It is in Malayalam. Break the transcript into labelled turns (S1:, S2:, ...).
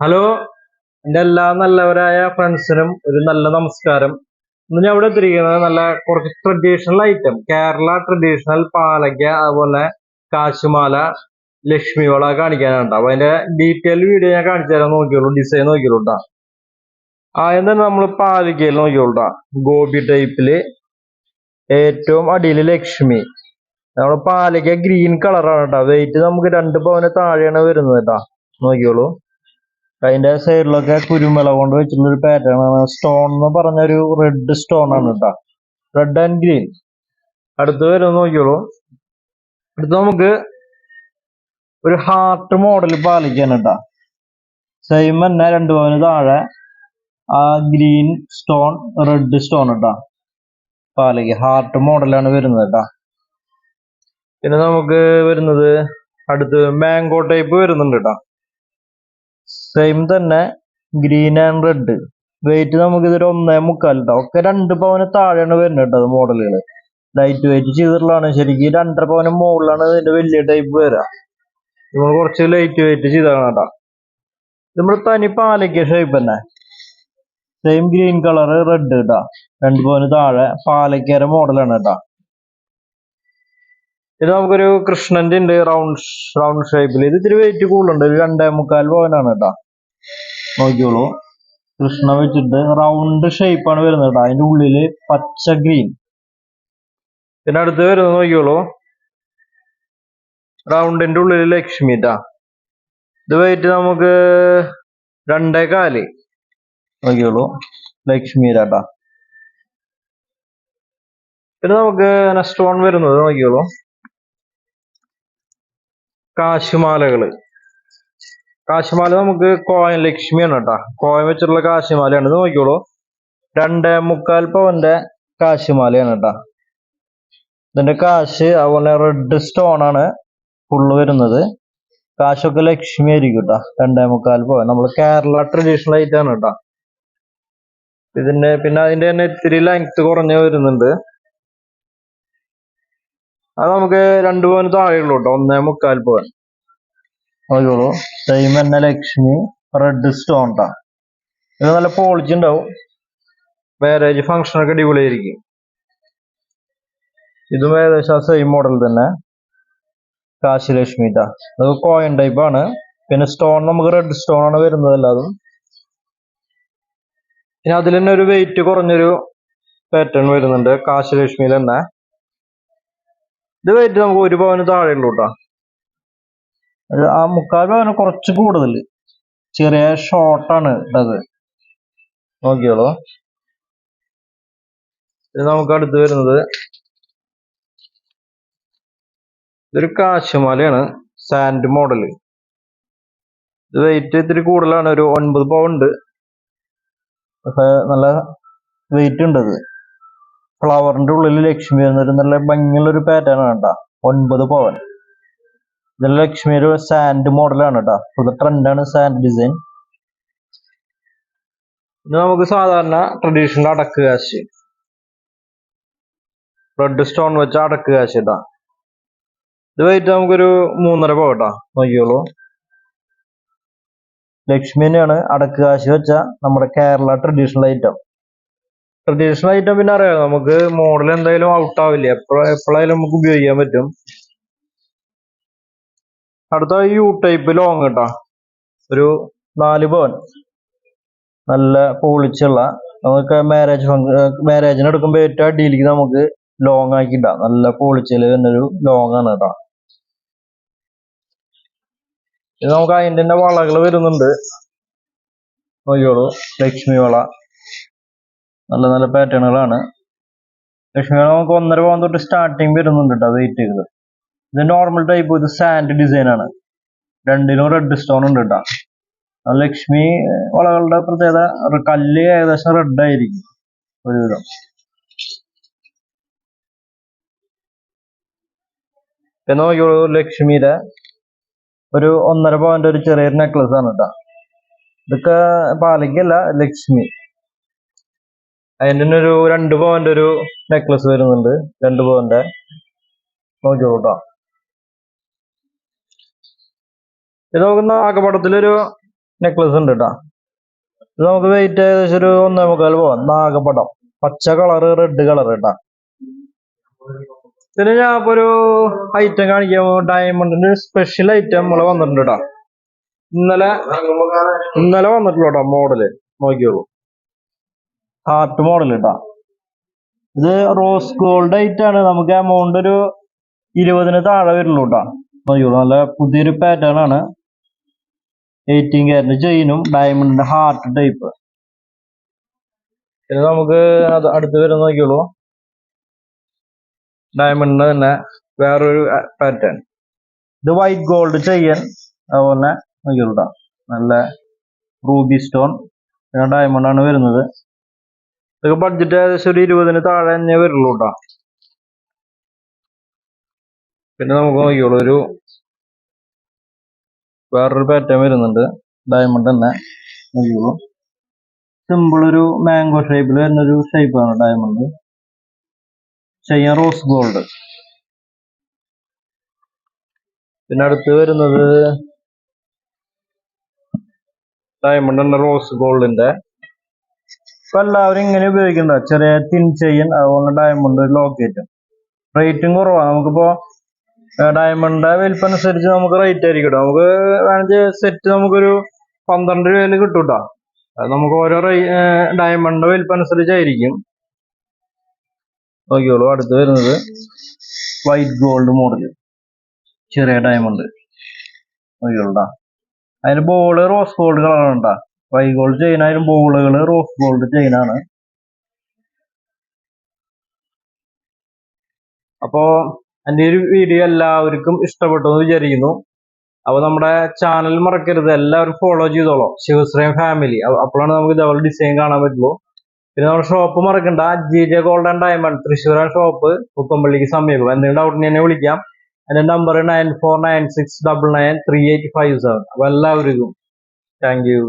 S1: ഹലോ എന്റെ എല്ലാ നല്ലവരായ ഫ്രണ്ട്സിനും ഒരു നല്ല നമസ്കാരം. ഇന്ന് ഞാൻ ഇവിടെ എത്തിയിരിക്കുന്നത് നല്ല കുറച്ച് ട്രഡീഷണൽ ഐറ്റം കേരള ട്രഡീഷണൽ പാലക്ക അതുപോലെ കാശുമാല ലക്ഷ്മിവള കാണിക്കാനാണ്. അപ്പൊ അതിന്റെ ഡീറ്റെയിൽ വീഡിയോ ഞാൻ കാണിച്ചു തരാൻ നോക്കിയുള്ളൂ ഡിസൈൻ നോക്കിയുള്ളൂ ആദ്യം തന്നെ നമ്മൾ പാലിക്കയിൽ നോക്കിയുള്ളൂ. ഗോപി ടൈപ്പിൽ ഏറ്റവും അടിയിൽ ലക്ഷ്മി. നമ്മൾ പാലക്ക ഗ്രീൻ കളറാണ് കേട്ടോ വെയിറ്റ് നമുക്ക് രണ്ട് പവന് താഴെയാണ് വരുന്നത് കേട്ടോ നോക്കിയോളൂ. അതിന്റെ സൈഡിലൊക്കെ കുരുമുളക് കൊണ്ട് വെച്ചിട്ടുള്ള ഒരു പാറ്റേൺ ആണ്. സ്റ്റോൺ എന്ന് പറഞ്ഞ ഒരു റെഡ് സ്റ്റോൺ ആണ് കേട്ടോ റെഡ് ആൻഡ് ഗ്രീൻ അടുത്ത് വരുന്ന നോക്കിയോളൂ അടുത്ത് നമുക്ക് ഒരു ഹാർട്ട് മോഡൽ പാലിക്കാണ് കേട്ടോ സെയിം തന്നെ രണ്ട് പവന് താഴെ ആ ഗ്രീൻ സ്റ്റോൺ റെഡ് സ്റ്റോൺ കേട്ടോ പാലിക്ക. ഹാർട്ട് മോഡലാണ് വരുന്നത് കേട്ടോ പിന്നെ നമുക്ക് വരുന്നത് അടുത്ത് മാംഗോ ടൈപ്പ് വരുന്നുണ്ട് കേട്ടോ സെയിം തന്നെ ഗ്രീൻ ആൻഡ് റെഡ് വെയിറ്റ് നമുക്ക് ഇതൊരു ഒന്നേ മുക്കാലുണ്ട് ഒക്കെ രണ്ട് പവന് താഴെയാണ് വരുന്നത് കേട്ടോ മോഡലുകൾ ലൈറ്റ് വെയിറ്റ് ചെയ്തിട്ടുള്ളതാണ്. ശരിക്കും രണ്ടര പവന് മുകളിലാണ് ഇതിന്റെ വലിയ ടൈപ്പ് വരിക നമ്മൾ കുറച്ച് ലൈറ്റ് വെയിറ്റ് ചെയ്താണ് കേട്ടോ നമ്മൾ തനി പാലയ്ക്ക ഷേപ്പ് തന്നെ. സെയിം ഗ്രീൻ കളർ റെഡ് കേട്ടോ രണ്ട് പവന് താഴെ പാലയ്ക്കര മോഡലാണ് കേട്ടോ ഇത് നമുക്കൊരു കൃഷ്ണന്റെ ഉണ്ട് റൗണ്ട് റൗണ്ട് ഷേപ്പിൽ ഇത് ഇത്തിരി വെയിറ്റ് കൂടുതലുണ്ട്. ഒരു രണ്ടേ മുക്കാൽ പവനാണ് കേട്ടോ നോക്കിയോളൂ കൃഷ്ണ വെച്ചിട്ട് റൗണ്ട് ഷേപ്പാണ് വരുന്നത് കേട്ടോ അതിന്റെ ഉള്ളിൽ പച്ച ഗ്രീൻ പിന്നെ അടുത്ത് വരുന്നത് നോക്കിയോളൂ റൗണ്ടിന്റെ ഉള്ളിൽ ലക്ഷ്മി ട്ടാ. ഇത് വെയിറ്റ് നമുക്ക് രണ്ടേ കാൽ. നോക്കിയോളൂ ലക്ഷ്മി ട്ടാ പിന്നെ നമുക്ക് നെക്സ്റ്റ് വൺ വരുന്നത് നോക്കിയോളൂ കാശുമാലകൾ. കാശുമാല നമുക്ക് കോയൻ ലക്ഷ്മിയാണ് കേട്ടാ. കോയൻ വെച്ചിട്ടുള്ള കാശിമാലയാണ്. ഇത് നോക്കിയോളൂ രണ്ടേ മുക്കാൽ പവന്റെ കാശിമാലയാണ് കേട്ടാ. ഇതിന്റെ കാശ് അതുപോലെ റെഡ് സ്റ്റോൺ ആണ് ഫുള്ള് വരുന്നത്. കാശൊക്കെ ലക്ഷ്മി ആയിരിക്കും കേട്ടാ. രണ്ടേ മുക്കാൽ പവൻ. നമ്മൾ കേരള ട്രഡീഷണൽ ആയിട്ടാണ് കേട്ടാ. ഇതിന്റെ പിന്നെ അതിന്റെ തന്നെ ഇത്തിരി ലെങ്ത് കുറഞ്ഞ വരുന്നുണ്ട്. അത് നമുക്ക് രണ്ടു പവന് താഴെയുള്ളൂ കേട്ടോ. ഒന്നേ മുക്കാൽ പവൻ. നോക്കിയോളൂ സെയിം ലക്ഷ്മി റെഡ് സ്റ്റോൺ ടാ ഇത് നല്ല പോളിച്ച് ഉണ്ടാവും മാരേജ് ഫംഗ്ഷൻ ഒക്കെ അടിപൊളിയായിരിക്കും. ഇതും ഏകദേശം ആ സെയിം മോഡൽ തന്നെ. കാശിലക്ഷ്മി ടാ അത് കോയിൻ ടൈപ്പ് ആണ്. പിന്നെ സ്റ്റോൺ നമുക്ക് റെഡ് സ്റ്റോൺ ആണ് വരുന്നത് എല്ലാതും. പിന്നെ അതിൽ തന്നെ ഒരു വെയിറ്റ് കുറഞ്ഞൊരു പാറ്റേൺ വരുന്നുണ്ട് കാശിലക്ഷ്മിയിൽ തന്നെ. ഇത് വെയിറ്റ് നമുക്ക് ഒരു പവന് താഴെ കേട്ടോ ആ മുക്കാൽ പവന് കുറച്ച് കൂടുതൽ ചെറിയ ഷോർട്ടാണ് ഇട്ടത് നോക്കിയോളൂ. ഇത് നമുക്ക് അടുത്ത് വരുന്നത് ഇതൊരു കാശുമാലയാണ് സാൻഡ് മോഡൽ ഇത് വെയിറ്റ് ഇത്തിരി കൂടുതലാണ് ഒരു ഒൻപത് പൗണ്ട്. പക്ഷെ നല്ല വെയിറ്റ് ഉണ്ട് അത്. ഫ്ലവറിന്റെ ഉള്ളിൽ ലക്ഷ്മി വരുന്നൊരു നല്ല ഭംഗിയുള്ള ഒരു പാറ്റേൺ കേട്ടോ. ഒൻപത് പവൻ. ഇതിൽ ലക്ഷ്മി ഒരു സാൻഡ് മോഡലാണ് കേട്ടോ ഫുൾ ട്രെൻഡാണ് സാൻഡ് ഡിസൈൻ ഇത് നമുക്ക് സാധാരണ ട്രഡീഷണൽ അടക്ക് കാശ്. റെഡ് സ്റ്റോൺ വെച്ച് അടക്ക് കാശ് ഇട്ടാ ഇത് വെയിറ്റ് നമുക്കൊരു മൂന്നര പോകട്ടാ കേട്ടോ നോക്കിയോളൂ ലക്ഷ്മി തന്നെയാണ് അടക്ക് കാശ് വെച്ച നമ്മുടെ Kerala traditional item traditional item പിന്നെ അറിയാം നമുക്ക് മോഡൽ എന്തായാലും ഔട്ട് ആവില്ല? എപ്പോഴും എപ്പോഴായാലും നമുക്ക് ഉപയോഗിക്കാൻ പറ്റും. അടുത്ത യു ടൈപ്പ് ലോങ് കേട്ടോ ഒരു നാല് പവൻ നല്ല പോളിച്ചുള്ള നമുക്ക് മാരേജ് മാരേജിന് എടുക്കുമ്പോൾ ഏറ്റവും അടിയിലേക്ക് നമുക്ക് ലോങ് ആക്കി ഇടാം നല്ല പോളിച്ചിൽ വരുന്നൊരു ലോങ് ആണ് കേട്ടോ ഇത് നമുക്ക് അതിന്റെ തന്നെ വളകൾ വരുന്നുണ്ട്. നോക്കിയോളൂ ലക്ഷ്മി വള. നല്ല നല്ല പാറ്റേണുകളാണ് ലക്ഷ്മി വള നമുക്ക് ഒന്നര പവൻ തൊട്ട് സ്റ്റാർട്ടിങ് വരുന്നുണ്ട് കേട്ടോ വെയിറ്റ് ചെയ്തത് ഇത് നോർമൽ ടൈപ്പ് ഇത് സാൻഡ് ഡിസൈൻ ആണ്. രണ്ടിനും റെഡ് സ്റ്റോൺ ഉണ്ട് കേട്ടോ ലക്ഷ്മി വളകളുടെ പ്രത്യേകത കല്ല് ഏകദേശം റെഡ് ആയിരിക്കും. ഒരുവിധം. പിന്നെ നോക്കിയോളൂ ലക്ഷ്മിയുടെ ഒരു ഒന്നര പവന്റെ ഒരു ചെറിയൊരു നെക്ലസ് ആണ് കേട്ടോ ഇതൊക്കെ പാലയ്ക്കല്ല ലക്ഷ്മി. അതിന്റെ ഒരു രണ്ട് പവന്റെ ഒരു നെക്ലസ് വരുന്നുണ്ട് രണ്ട് പവന്റെ നോക്കിയോളൂ കേട്ടോ ഇത് നമുക്ക് നാഗപടത്തിലൊരു നെക്ലസ് ഉണ്ട് കേട്ടോ ഇത് നമുക്ക് വെയിറ്റ് ഏകദേശം ഒരു ഒന്നേ മുക്കാൽ പോവാം. നാഗപടം പച്ച കളറ് റെഡ് കളർ കേട്ടാ പിന്നെ ഞാൻ ഇപ്പൊ ഒരു ഐറ്റം കാണിക്കാൻ ഡയമണ്ടിന്റെ സ്പെഷ്യൽ ഐറ്റം നമ്മൾ വന്നിട്ടുണ്ട് കേട്ടോ ഇന്നലെ ഇന്നലെ വന്നിട്ടുള്ളൂ കേട്ടോ മോഡൽ നോക്കിയോളൂ. ഹാർട്ട് മോഡൽ കേട്ടാ ഇത് റോസ് ഗോൾഡ് ഐറ്റം ആണ്. നമുക്ക് എമൗണ്ട് ഒരു ഇരുപതിന് താഴെ വരുള്ളൂ കേട്ടോ നോക്കിയോളൂ. നല്ല പുതിയൊരു പാറ്റേൺ ആണ്. എയ്റ്റീൻ ക്യാരറ്റ് ചെയിനും ഡയമണ്ടിന്റെ ഹാർട്ട് ടൈപ്പ് പിന്നെ നമുക്ക് അടുത്ത് വരുന്ന നോക്കിയോളൂ ഡയമണ്ടിന് തന്നെ വേറൊരു പാറ്റേൺ ഇത് വൈറ്റ് ഗോൾഡ് ചെയ്യൻ അതുപോലെ നോക്കിയോളൂ നല്ല റൂബി സ്റ്റോൺ പിന്നെ ഡയമണ്ട് ആണ് വരുന്നത്. ഇതൊക്കെ ബഡ്ജറ്റ് ഏകദേശം ഒരു ഇരുപതിന് താഴെ തന്നെ വരുള്ളൂ കേട്ടോ പിന്നെ നമുക്ക് നോക്കിയോളൂ ഒരു വേറൊരു പാറ്റേൺ വരുന്നുണ്ട്. ഡയമണ്ട് തന്നെ. നോക്കിയോളൂ സിമ്പിൾ ഒരു മാംഗോ ഷേപ്പിൽ വരുന്ന ഒരു ഷേപ്പാണ് ഡയമണ്ട് ചെയ്യാൻ റോസ് ഗോൾഡ് പിന്നെ അടുത്ത് വരുന്നത് ഡയമണ്ട് തന്നെ റോസ് ഗോൾഡിന്റെ ഇപ്പൊ എല്ലാവരും ഇങ്ങനെ ഉപയോഗിക്കണ്ട ചെറിയ തിൻ ചെയിൻ അതുപോലെ ഡയമണ്ട് ലോക്കേറ്റും റേറ്റും കുറവാണ് നമുക്കിപ്പോ ഡയമണ്ടിന്റെ വലിപ്പം അനുസരിച്ച് നമുക്ക് റേറ്റ് ആയിരിക്കും നമുക്ക് വേണമെങ്കിൽ സെറ്റ് നമുക്കൊരു പന്ത്രണ്ട് രൂപയിൽ കിട്ടും കേട്ടോ അത് നമുക്ക് ഓരോ ഡയമണ്ടിന്റെ വലിപ്പം അനുസരിച്ചായിരിക്കും. നോക്കിയോളൂ അടുത്ത് വരുന്നത് വൈറ്റ് ഗോൾഡ് മോഡൽ ചെറിയ ഡയമണ്ട് നോക്കിയോളൂട്ടാ അതിന് ബോൾ റോസ് ഗോൾഡ് കളറാണ് കേട്ടോ വൈറ്റ് ഗോൾഡ് ചെയിൻ അതിന് ബോളുകൾ റോസ് ഗോൾഡ് ചെയിനാണ് അപ്പോ എന്റെ ഒരു വീഡിയോ എല്ലാവർക്കും ഇഷ്ടപ്പെട്ടു എന്ന് വിചാരിക്കുന്നു. അപ്പോൾ നമ്മുടെ ചാനൽ മറക്കരുത്. എല്ലാവരും ഫോളോ ചെയ്തോളൂ. ശിവശ്രീം ഫാമിലി അപ്പോഴാണ് നമുക്ക് ഇതേപോലെ ഡിസൈൻ കാണാൻ പറ്റുള്ളൂ. പിന്നെ നമ്മുടെ ഷോപ്പ് മറക്കണ്ട. G J gold and diamond ആ ഷോപ്പ് പുത്തമ്പള്ളിക്ക് സമീപം. എന്തെങ്കിലും ഡൗട്ടിന് എന്നെ വിളിക്കാം. എന്റെ number nine four nine six double nine three eight five seven അപ്പോൾ എല്ലാവർക്കും താങ്ക് യു